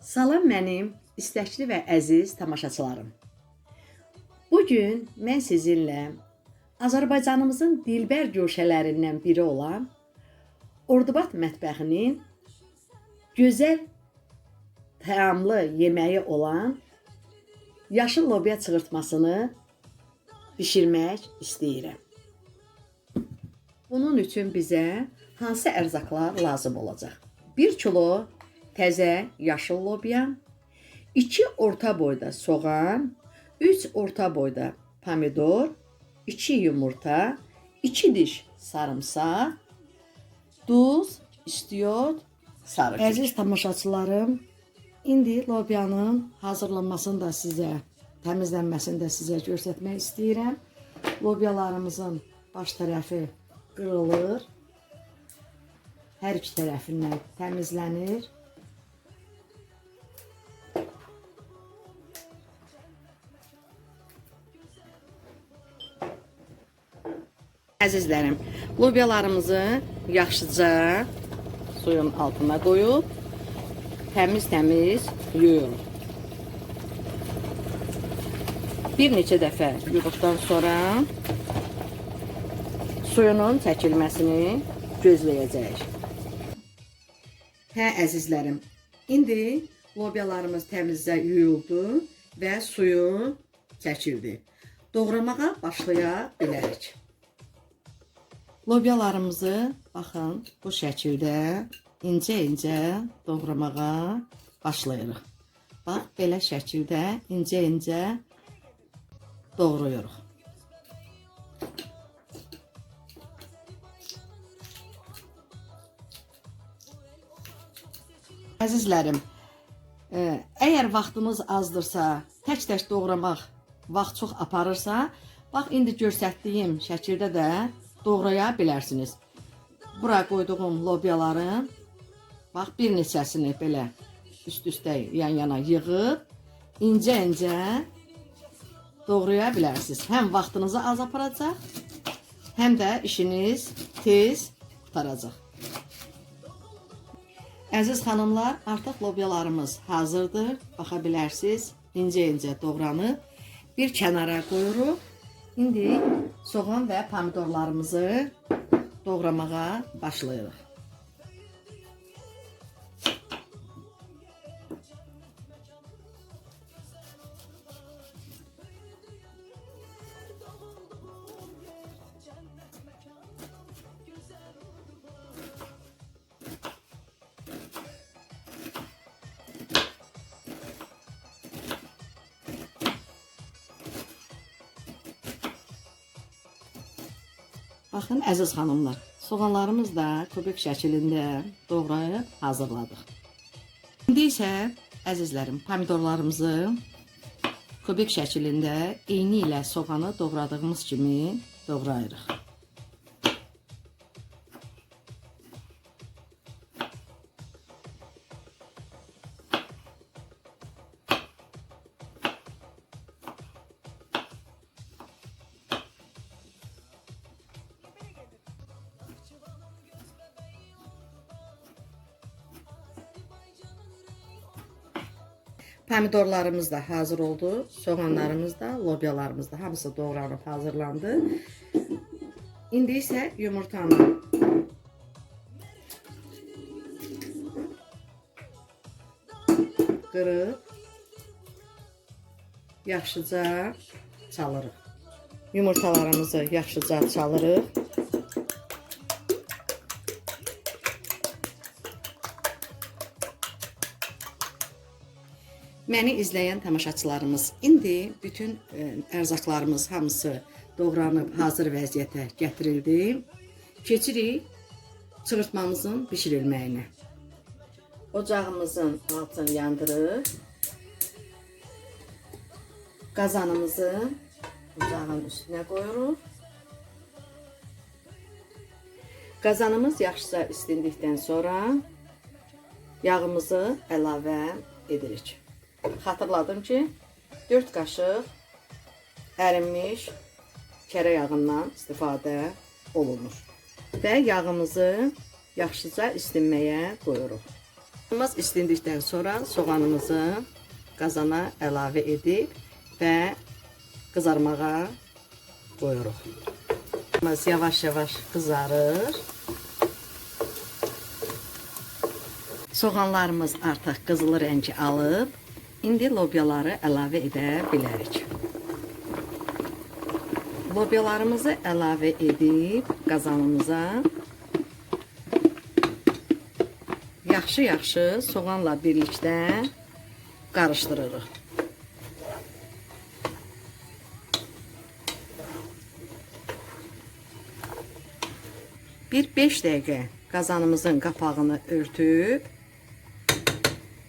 Salam mənim istəkli və əziz tamaşaçılarım. Bu gün mən sizinlə Azərbaycanımızın dilbər güşələrindən biri olan Ordubad mətbəxinin gözəl təamlı yeməyi olan yaşıl lobya çığırtmasını bişirmək istəyirəm. Bunun üçün bizə hansı ərzaqlar lazım olacaq? 1 kilo təzə yaşıl lobya, 2 orta boyda soğan, 3 orta boyda pomidor, 2 yumurta, 2 diş sarımsaq, duz, istiyot, sarı. Əziz tamaşaçılarım, indi lobyanın hazırlanmasını da sizə, təmizlənməsini də sizə göstərmək istəyirəm. Lobyalarımızın baş tərəfi qırılır. Hər iki tərəfindən təmizlənir. Əzizlərim, lobyalarımızı yaxşıca suyun altına qoyub təmiz-təmiz yuyun. Bir neçə dəfə yuduqdan sonra suyunun çəkilməsini gözləyəcəyik. Hə əzizlərim, indi lobyalarımız təmizcə yuyuldu və suyu çəkildi. Doğramağa başlaya bilərik. Lobyalarımızı baxın bu şəkildə incə-incə doğramağa başlayırıq. Bax belə şəkildə incə-incə doğrayırıq. Əzizlərim, e, əgər vaxtınız azdırsa, tək-tək doğramaq vaxt çox aparırsa, bax indi göstərdiyim şəkildə də doğraya bilərsiniz. Bura qoyduğum lobyaların bax bir neçəsini belə üst-üstə yan-yana yığıb incə-incə doğraya bilərsiniz. Həm vaxtınızı az aparacaq, həm də işiniz tez qutaracaq. Əziz xanımlar, artıq lobyalarımız hazırdır. Baxa bilərsiniz, incə-incə doğranıb bir kənara qoyuruq. İndi soğan və pomidorlarımızı doğramağa başlayırıq. Baxın əziz xanımlar, soğanlarımız da kubik şəklində doğrayıb hazırladıq. İndi isə əzizlərim, pomidorlarımızı kubik şəklində eyni ilə soğanı doğradığımız kimi doğrayırıq. Pomidorlarımız da hazır oldu. Soğanlarımız da, lobyalarımız da hamısı doğranıb hazırlandı. İndi isə yumurtanı qırıb yaxşıca çalırıq. Yumurtalarımızı yaxşıca çalırıq. Məni izləyən tamaşaçılarımız, indi bütün e, ərzaqlarımız hamısı doğranıb hazır vəziyyətə gətirildi. Keçirik çığırtmamızın bişirilməyinə. Ocağımızın altını yandırıb qazanımızı ocağın üstünə qoyuruq. Qazanımız yaxşıca istindikdən sonra yağımızı əlavə edirik. Xatırladım ki, 4 qaşıq ərinmiş kərə yağından istifadə olunur. Və yağımızı yaxşıca istinməyə qoyuruq. Soğanımız istindikdən sonra soğanımızı qazana əlavə edib və qızarmağa qoyuruq. Biz yavaş-yavaş qızarır. Soğanlarımız artıq qızılı rəngi alıb, indi lobyaları əlavə edə bilərik. Lobyalarımızı əlavə edib qazanımıza yaxşı-yaxşı soğanla birlikdə qarışdırırıq. Bir 5 dəqiqə qazanımızın qapağını örtüb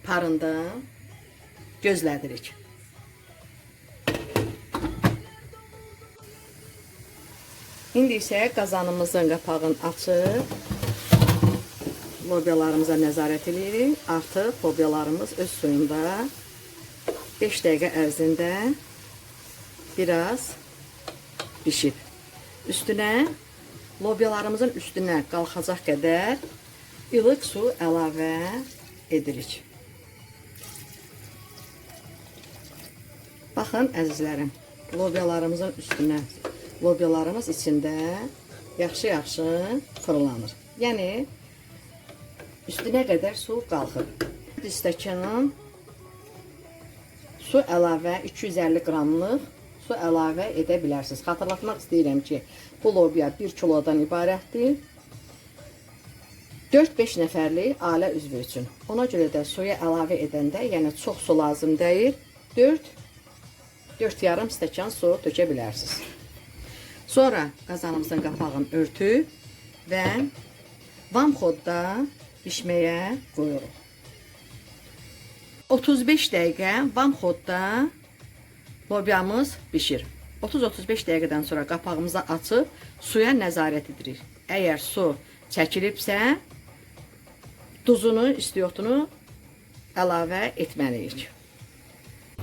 parında gözlədirik. İndi isə qazanımızın qapağını açıb lobyalarımıza nəzarət edirik. Artıq lobyalarımız öz suyunda 5 dəqiqə ərzində biraz bişib. Üstünə lobyalarımızın üstünə qalxacaq qədər ilıq su əlavə edirik. Baxın əzizlərim, lobyalarımızın üstünə lobyalarımız içində yaxşı-yaxşı fırlanır. Yəni üstünə qədər su qalxır. Stəkanın su əlavə 250 qramlıq su əlavə edə bilərsiniz. Xatırlatmaq istəyirəm ki, bu lobya 1 kilodan ibarətdir. 4-5 nəfərlik ailə üzvü üçün. Ona görə də suya əlavə edəndə, yəni çox su lazım deyil. 4 4 yarım stəkan su tökə bilərsiniz. Sonra qazanımızın qapağını örtüb və vamxodda bişməyə qoyuruq. 35 dəqiqə vamxodda lobyamız bişir. 30-35 dəqiqədən sonra qapağımızı açıb suya nəzarət edirik. Əgər su çəkilibsə, duzunu, istiyotunu əlavə etməliyik.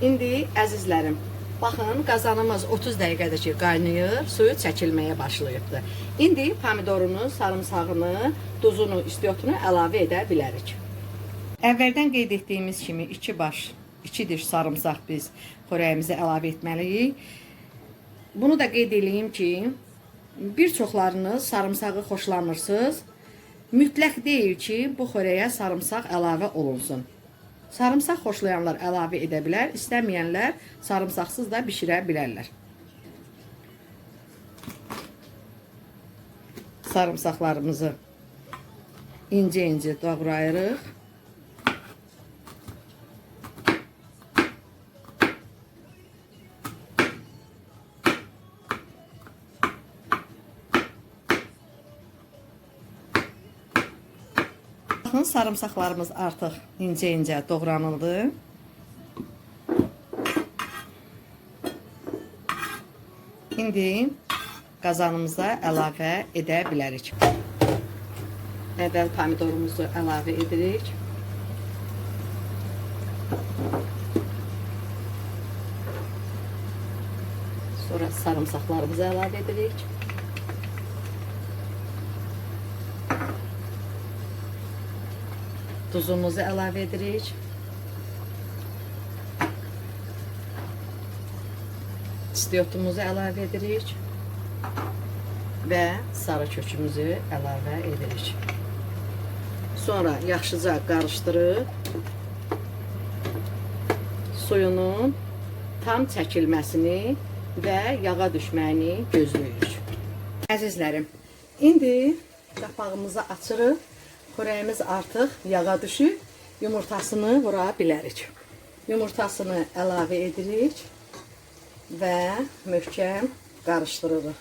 İndi əzizlərim, baxın qazanımız 30 dəqiqədir ki qaynayır, suyu çəkilməyə başlayıbdır. İndi pomidorunu, sarımsağını, duzunu, istiyotunu əlavə edə bilərik. Əvvəldən qeyd etdiyimiz kimi 2 baş, 2 diş sarımsaq biz xörəyimizə əlavə etməliyik. Bunu da qeyd edeyim ki, bir çoxlarınız sarımsağı xoşlamırsınız. Mütləq deyil ki, bu xörəyə sarımsaq əlavə olunsun. Sarımsaq xoşlayanlar əlavə edə bilər, istəməyənlər sarımsaqsız da bişirə bilərlər. Sarımsaqlarımızı incə-incə doğrayırıq. Baxın, sarımsaqlarımız artıq incə-incə doğranıldı. İndi qazanımıza əlavə edə bilərik. Əvvəl pomidorumuzu əlavə edirik. Sonra sarımsaqlarımızı əlavə edirik. Tuzumuzu əlavə edirik. İstiyotumuzu əlavə edirik. Və sarı kökümüzü əlavə edirik. Sonra yaxşıca qarışdırıb suyunun tam çəkilməsini və yağa düşməyini gözləyirik. Əzizlərim, indi qapağımızı açırıq. Xörəyimiz artıq yağa düşüb, yumurtasını vura bilərik. Yumurtasını əlavə edirik və möhkəm qarışdırırıq.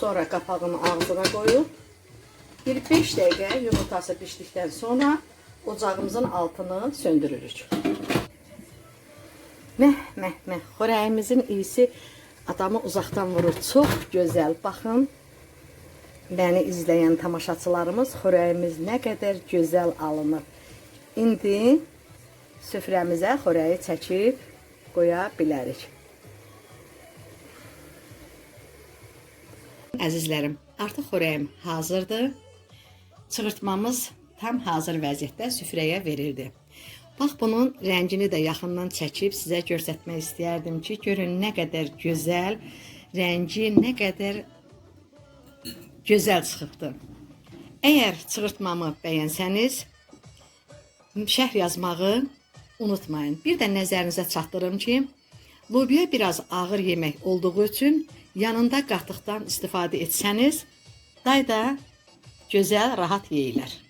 Sonra qapağını ağzına qoyub bir 5 dəqiqə yumurtası bişdikdən sonra ocağımızın altını söndürürük. Meh, meh, meh. Xörəyimizin iyisi adamı uzaqdan vurur. Çox gözəl. Baxın. Məni izləyən tamaşaçılarımız xörəyimiz nə qədər gözəl alınır. İndi süfrəmizə xörəyi çəkib qoya bilərik. Əzizlərim, artıq xörəyim hazırdır. Çığırtmamız tam hazır vəziyyətdə süfrəyə verildi. Bax bunun rəngini də yaxından çəkib sizə göstərmək istəyərdim ki, görün nə qədər gözəl, rəngi nə qədər gözəl çıxıbdı. Əgər çığırtmamı bəyənsəniz, şərh yazmağı unutmayın. Bir də nəzərinizə çatdırım ki, lobya biraz ağır yemək olduğu üçün yanında qatıqdan istifadə etsəniz, day da gözəl, rahat yeyilər.